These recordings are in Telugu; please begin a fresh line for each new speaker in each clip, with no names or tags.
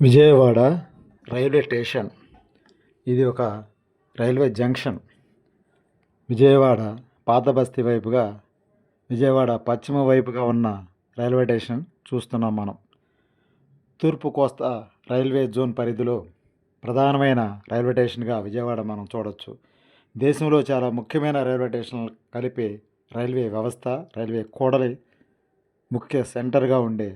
Vijayawada railway station. ఇది ఒక రైల్వే జంక్షన్. విజయవాడ పాత బస్తీ వైపుగా విజయవాడ పశ్చిమ వైపుగా ఉన్న రైల్వే స్టేషన్ చూస్తున్నాం మనం. తూర్పు కోస్తా రైల్వే జోన్ పరిధిలో ప్రధానమైన రైల్వే స్టేషన్గా విజయవాడ మనం చూడవచ్చు దేశంలో చాలా ముఖ్యమైన రైల్వే స్టేషన్లు కలిపే రైల్వే వ్యవస్థ రైల్వే కూడలి ముఖ్య సెంటర్గా ఉండే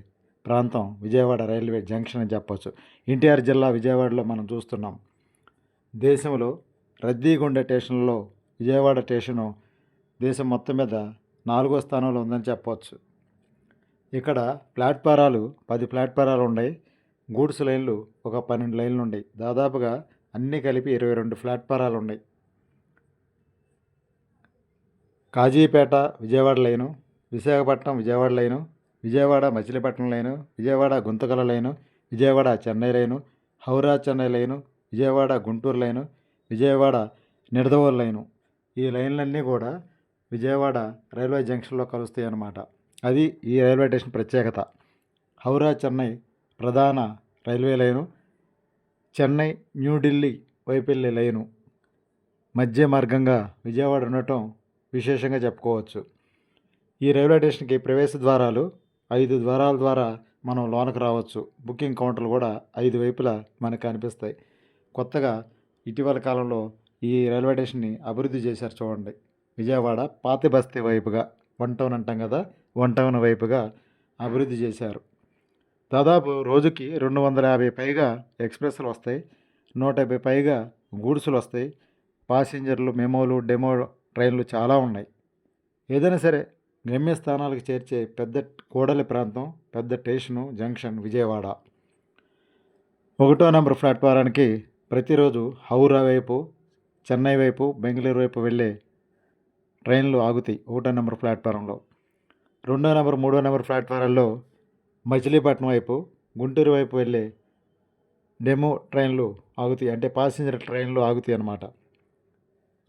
ప్రాంతం విజయవాడ రైల్వే జంక్షన్ అని చెప్పవచ్చు ఎన్టీఆర్ జిల్లా విజయవాడలో మనం చూస్తున్నాం. దేశంలో రద్దీగుండ స్టేషన్లో విజయవాడ స్టేషను దేశం మొత్తం మీద నాలుగో స్థానంలో ఉందని చెప్పవచ్చు ఇక్కడ ప్లాట్ఫారాలు పది ప్లాట్ఫారాలు ఉన్నాయి. గూడ్స్ లైన్లు ఒక పన్నెండు లైన్లు ఉన్నాయి. దాదాపుగా అన్నీ కలిపి ఇరవై రెండు ప్లాట్ఫారాలు ఉన్నాయి. Kazipet Vijayawada line Visakhapatnam Vijayawada line Vijayawada Machilipatnam line Vijayawada Guntakal line Vijayawada Chennai line Howrah Chennai line Vijayawada Guntur line Vijayawada Nidadavolu line. ఈ లైన్లన్నీ కూడా విజయవాడ రైల్వే జంక్షన్లో కలుస్తాయి అన్నమాట అది ఈ రైల్వే స్టేషన్ ప్రత్యేకత. హౌరా చెన్నై ప్రధాన రైల్వే లైను చెన్నై న్యూఢిల్లీ వైపెల్లి లైను. మధ్య మార్గంగా విజయవాడ ఉండటం విశేషంగా చెప్పుకోవచ్చు. ఈ రైల్వే స్టేషన్కి ప్రవేశ ద్వారాలు ఐదు ద్వారాల ద్వారా మనం లోనకు రావచ్చు. బుకింగ్ కౌంటర్లు కూడా ఐదు వైపులా మనకు కనిపిస్తాయి. కొత్తగా ఇటీవల కాలంలో ఈ రైల్వే స్టేషన్ని అభివృద్ధి చేశారు చూడండి. విజయవాడ పాతి బస్తీ వైపుగా వన్ టౌన్ అంటాం కదా వన్ టౌన్ వైపుగా అభివృద్ధి చేశారు. దాదాపు రోజుకి రెండు వందల యాభై పైగా ఎక్స్ప్రెస్లు వస్తాయి. నూట యాభై పైగా గూడ్సులు వస్తాయి. పాసింజర్లు మెమోలు డెమో ట్రైన్లు చాలా ఉన్నాయి. ఏదైనా సరే గమ్యస్థానాలకు చేర్చే పెద్ద కోడలి ప్రాంతం పెద్ద స్టేషను జంక్షన్ విజయవాడ. ఒకటో నెంబర్ ప్లాట్ఫారానికి ప్రతిరోజు హౌరా వైపు చెన్నై వైపు బెంగళూరు వైపు వెళ్ళే ట్రైన్లు ఆగుతాయి ఒకటో నెంబర్ ప్లాట్ఫారంలో. రెండో నెంబర్ మూడో నెంబర్ ప్లాట్ఫారాల్లో మచిలీపట్నం వైపు గుంటూరు వైపు వెళ్ళే డెమో ట్రైన్లు ఆగుతాయి. అంటే పాసింజర్ ట్రైన్లు ఆగుతాయి అన్నమాట.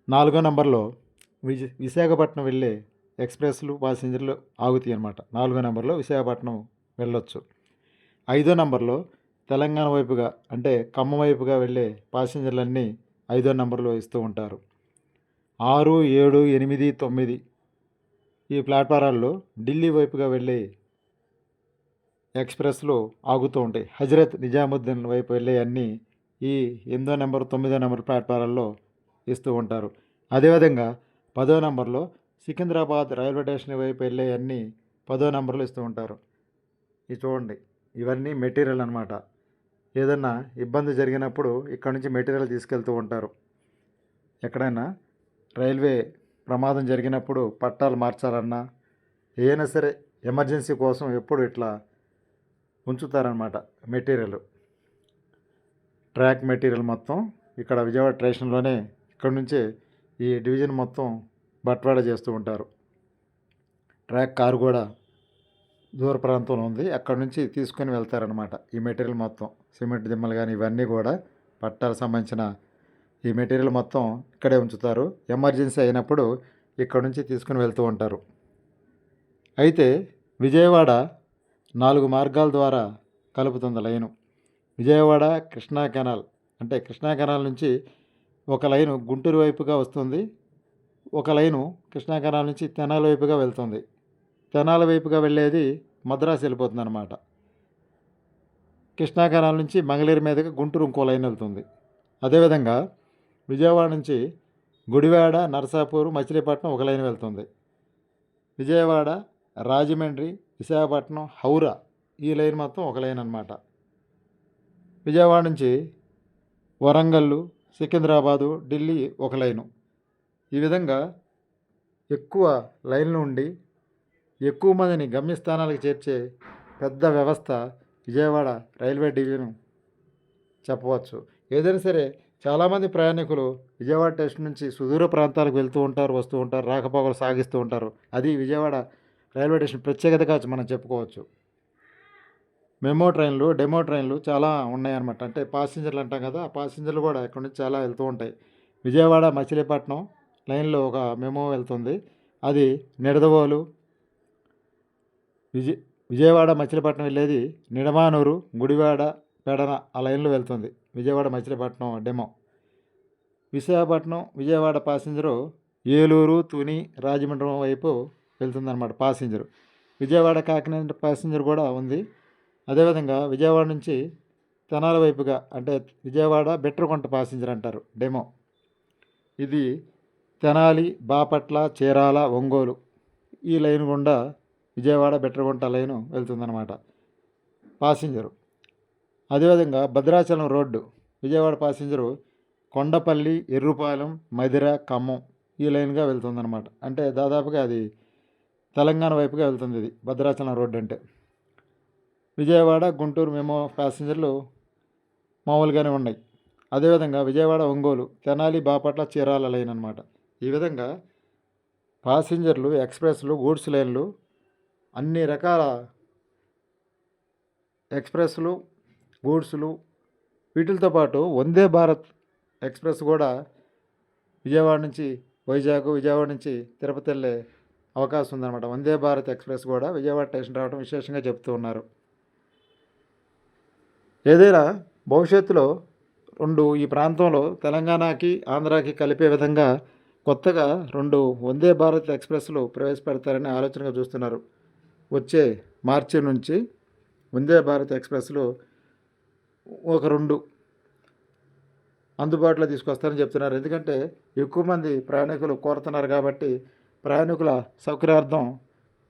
నాలుగో నెంబర్లో విజ విశాఖపట్నం వెళ్ళే ఎక్స్ప్రెస్లు ప్యాసింజర్లు ఆగుతాయి అనమాట నాలుగో నెంబర్లో విశాఖపట్నం వెళ్ళొచ్చు. ఐదో నెంబర్లో తెలంగాణ వైపుగా అంటే ఖమ్మం వైపుగా వెళ్ళే పాసింజర్లన్నీ ఐదో నెంబర్లో ఇస్తూ ఉంటారు. ఆరు ఏడు ఎనిమిది తొమ్మిది ఈ ప్లాట్ఫారాల్లో ఢిల్లీ వైపుగా వెళ్ళే ఎక్స్ప్రెస్లు ఆగుతూ ఉంటాయి. హజరత్ నిజాముద్దీన్ వైపు వెళ్ళే అన్నీ ఈ ఎనిమిదో నెంబర్ తొమ్మిదో నెంబర్ ప్లాట్ఫారాల్లో ఇస్తూ ఉంటారు. అదేవిధంగా పదో నెంబర్లో సికింద్రాబాద్ రైల్వే స్టేషన్ వైపు వెళ్ళే అన్నీ పదో నంబర్లు ఇస్తూ ఉంటారు. ఇది చూడండి ఇవన్నీ మెటీరియల్ అనమాట ఏదన్నా ఇబ్బంది జరిగినప్పుడు ఇక్కడ నుంచి మెటీరియల్ తీసుకెళ్తూ ఉంటారు. ఎక్కడైనా రైల్వే ప్రమాదం జరిగినప్పుడు పట్టాలు మార్చాలన్నా ఏదైనా సరే ఎమర్జెన్సీ కోసం ఎప్పుడు ఇట్లా ఉంచుతారనమాట మెటీరియల్. ట్రాక్ మెటీరియల్ మొత్తం ఇక్కడ విజయవాడ స్టేషన్లోనే ఇక్కడ నుంచే ఈ డివిజన్ మొత్తం బట్వాడా చేస్తూ ఉంటారు. ట్రాక్ కారు కూడా దూర ప్రాంతంలో ఉంది. అక్కడ నుంచి తీసుకొని వెళ్తారనమాట ఈ మెటీరియల్ మొత్తం సిమెంట్ దిమ్మలు కానీ ఇవన్నీ కూడా పట్టాలకు సంబంధించిన ఈ మెటీరియల్ మొత్తం ఇక్కడే ఉంచుతారు. ఎమర్జెన్సీ అయినప్పుడు ఇక్కడ నుంచి తీసుకుని వెళ్తూ ఉంటారు. అయితే విజయవాడ నాలుగు మార్గాల ద్వారా కలుపుతుంది లైను. విజయవాడ కృష్ణా కెనాల్ అంటే కృష్ణా కెనాల్ నుంచి ఒక లైను గుంటూరు వైపుగా వస్తుంది. ఒక లైను కృష్ణా నుంచి తెనాలి వైపుగా వెళ్తుంది. తెనాలి వైపుగా వెళ్ళేది మద్రాసు వెళ్ళిపోతుంది అనమాట కృష్ణా నుంచి మంగళగిరి మీదుగా గుంటూరు ఇంకో లైన్ వెళ్తుంది. అదేవిధంగా విజయవాడ నుంచి గుడివాడ నరసాపూర్ మచిలీపట్నం ఒక లైన్ వెళ్తుంది. విజయవాడ రాజమండ్రి విశాఖపట్నం హౌరా ఈ లైన్ మొత్తం ఒక లైన్ అనమాట విజయవాడ నుంచి వరంగల్లు సికింద్రాబాదు ఢిల్లీ ఒక లైను. ఈ విధంగా ఎక్కువ లైన్లు ఉండి ఎక్కువ మందిని గమ్యస్థానాలకు చేర్చే పెద్ద వ్యవస్థ విజయవాడ రైల్వే డివిజన్ చెప్పవచ్చు. ఏదైనా సరే చాలామంది ప్రయాణికులు విజయవాడ స్టేషన్ నుంచి సుదూర ప్రాంతాలకు వెళ్తూ ఉంటారు వస్తూ ఉంటారు రాకపోకలు సాగిస్తూ ఉంటారు. అది విజయవాడ రైల్వే స్టేషన్ ప్రత్యేకతగా మనం చెప్పుకోవచ్చు. మెమో ట్రైన్లు డెమో ట్రైన్లు చాలా ఉన్నాయన్నమాట. అంటే పాసింజర్లు అంటాం కదా ఆ పాసింజర్లు కూడా ఇక్కడ నుంచి చాలా వెళ్తూ ఉంటాయి. విజయవాడ మచిలీపట్నం లైన్లో ఒక మెమో వెళ్తుంది. అది నిడదవోలు. విజయ విజయవాడ మచిలీపట్నం వెళ్ళేది నిడమానూరు గుడివాడ పెడన ఆ లైన్లో వెళ్తుంది. విజయవాడ మచిలీపట్నం డెమో. విశాఖపట్నం విజయవాడ ప్యాసింజరు ఏలూరు తుని రాజమండ్రి వైపు వెళ్తుందన్నమాట ప్యాసింజరు విజయవాడ కాకినాడ ప్యాసింజర్ కూడా ఉంది. అదేవిధంగా విజయవాడ నుంచి తెనాల వైపుగా అంటే విజయవాడ బెట్రకొంట ప్యాసింజర్ అంటారు డెమో. ఇది తెనాలి బాపట్ల చీరాల ఒంగోలు ఈ లైన్ గుండా విజయవాడ బెట్టరగుంట లైను వెళ్తుందన్నమాట. ప్యాసింజరు అదేవిధంగా భద్రాచలం రోడ్డు విజయవాడ ప్యాసింజరు కొండపల్లి ఎర్రుపాలెం మధిర ఖమ్మం ఈ లైన్గా వెళ్తుందన్నమాట. అంటే దాదాపుగా అది తెలంగాణ వైపుగా వెళ్తుంది ఇది భద్రాచలం రోడ్డు అంటే. విజయవాడ గుంటూరు మెమో ప్యాసింజర్లు మామూలుగానే ఉన్నాయి. అదేవిధంగా విజయవాడ ఒంగోలు తెనాలి బాపట్ల చీరాల లైన్ అనమాట ఈ విధంగా ప్యాసింజర్లు ఎక్స్ప్రెస్లు గూడ్స్ లైన్లు అన్ని రకాల ఎక్స్ప్రెస్లు గూడ్స్లు వీటితో పాటు వందే భారత్ ఎక్స్ప్రెస్ కూడా విజయవాడ నుంచి వైజాగ్ విజయవాడ నుంచి తిరుపతి వెళ్ళే అవకాశం ఉందన్నమాట. వందే భారత్ ఎక్స్ప్రెస్ కూడా విజయవాడ స్టేషన్ రావడం విశేషంగా చెప్తూ ఉన్నారు. ఏదైనా భవిష్యత్తులో రెండు ఈ ప్రాంతంలో తెలంగాణకి ఆంధ్రాకి కలిపే విధంగా కొత్తగా రెండు వందే భారత్ ఎక్స్ప్రెస్లు ప్రవేశపెడతారని ఆలోచనగా చూస్తున్నారు. వచ్చే మార్చి నుంచి వందే భారత్ ఎక్స్ప్రెస్లు ఒక రెండు అందుబాటులో తీసుకొస్తారని చెప్తున్నారు. ఎందుకంటే ఎక్కువ మంది ప్రయాణికులు కోరుతున్నారు కాబట్టి ప్రయాణికుల సౌకర్యార్థం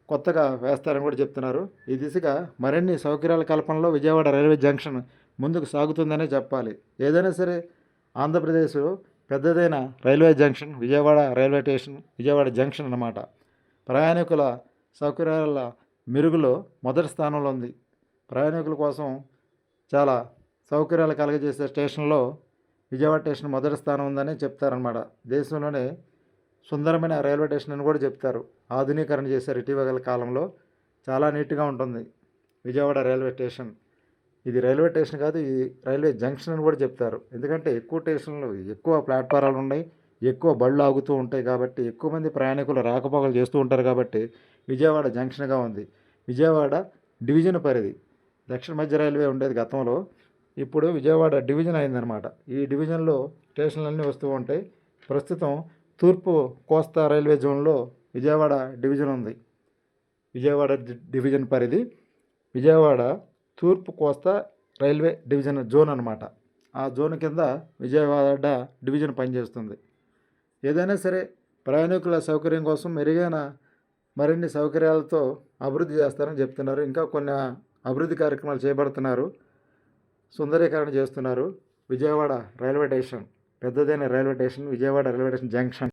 కొత్తగా వేస్తారని కూడా చెప్తున్నారు. ఈ దిశగా మరిన్ని సౌకర్యాల కల్పనలో విజయవాడ రైల్వే జంక్షన్ ముందుకు సాగుతుందనే చెప్పాలి. ఏదైనా సరే ఆంధ్రప్రదేశ్ పెద్దదైన railway junction Vijayawada railway station Vijayawada junction అన్నమాట. ప్రయాణికుల సౌకర్యాల మెరుగులో మొదటి స్థానంలో ఉంది. ప్రయాణికుల కోసం చాలా సౌకర్యాలు కలగజేసే స్టేషన్లో విజయవాడ స్టేషన్ మొదటి స్థానం ఉందని చెప్తారనమాట దేశంలోనే సుందరమైన రైల్వే స్టేషన్ అని కూడా చెప్తారు. ఆధునీకరణ చేశారు ఇటీవల కాలంలో. చాలా నీట్గా ఉంటుంది. Vijayawada railway station. ఇది రైల్వే స్టేషన్ కాదు ఇది రైల్వే జంక్షన్ అని కూడా చెప్తారు. ఎందుకంటే ఎక్కువ స్టేషన్లు ఎక్కువ ప్లాట్ఫారాలు ఉన్నాయి ఎక్కువ బళ్ళు ఆగుతూ ఉంటాయి కాబట్టి ఎక్కువ మంది ప్రయాణికులు రాకపోకలు చేస్తూ ఉంటారు కాబట్టి విజయవాడ జంక్షన్గా ఉంది. విజయవాడ డివిజన్ పరిధి దక్షిణ మధ్య రైల్వే ఉండేది గతంలో. ఇప్పుడు విజయవాడ డివిజన్ అయిందనమాట ఈ డివిజన్లో స్టేషన్లన్నీ వస్తూ ఉంటాయి. ప్రస్తుతం తూర్పు కోస్తా రైల్వే జోన్లో విజయవాడ డివిజన్ ఉంది. విజయవాడ డివిజన్ పరిధి విజయవాడ తూర్పు కోస్తా రైల్వే డివిజన్ జోన్ అనమాట ఆ జోన్ కింద విజయవాడ డివిజన్ పనిచేస్తుంది. ఏదైనా సరే ప్రయాణికుల సౌకర్యం కోసం మెరుగైన మరిన్ని సౌకర్యాలతో అభివృద్ధి చేస్తారని చెప్తున్నారు. ఇంకా కొన్ని అభివృద్ధి కార్యక్రమాలు చేపడుతున్నారు. సుందరీకరణ చేస్తున్నారు. విజయవాడ రైల్వే స్టేషన్ పెద్దదైన railway station Vijayawada railway station junction.